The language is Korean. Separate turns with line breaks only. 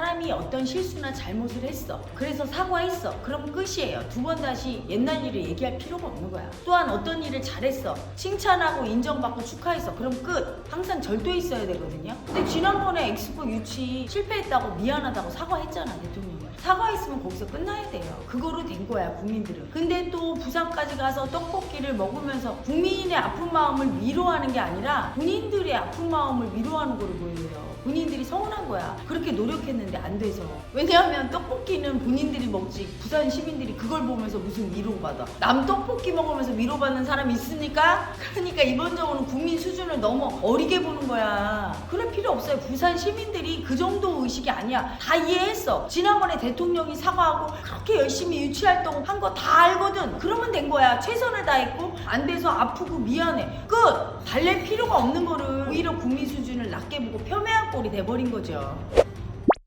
사람이 어떤 실수나 잘못을 했어. 그래서 사과했어. 그럼 끝이에요. 두 번 다시 옛날 일을 얘기할 필요가 없는 거야. 또한 어떤 일을 잘했어. 칭찬하고 인정받고 축하했어. 그럼 끝. 항상 절도 있어야 되거든요. 근데 지난번에 엑스포 유치 실패했다고 미안하다고 사과했잖아, 대통령이. 사과했으면 거기서 끝나야 돼요. 그거로 된 거야, 국민들은. 근데 또 부산까지 가서 떡볶이를 먹으면서 국민의 아픈 마음을 위로하는 게 아니라 군인들의 아픈 마음을 위로하는 거로 보여요. 군인들이 서운한 거야. 그렇게 노력했는데 안 돼서. 왜냐하면 떡볶이는 군인들이 먹지 부산 시민들이 그걸 보면서 무슨 위로받아. 남 떡볶이 먹으면서 위로받는 사람이 있습니까? 그러니까 이번적으로는 국민 수준을 너무 어리게 보는 거야. 그럴 필요 없어요. 부산 시민들이 그 정도 의식이 아니야. 다 이해했어. 지난번에 대통령이 사과하고 그렇게 열심히 유치활동 한 거 다 알거든. 그러면 된 거야. 최선을 다했고 안 돼서 아프고 미안해. 끝. 달랠 필요가 없는 거를 오히려 국민 수준을 낮게 보고 폄훼한 꼴이 돼버린 거죠.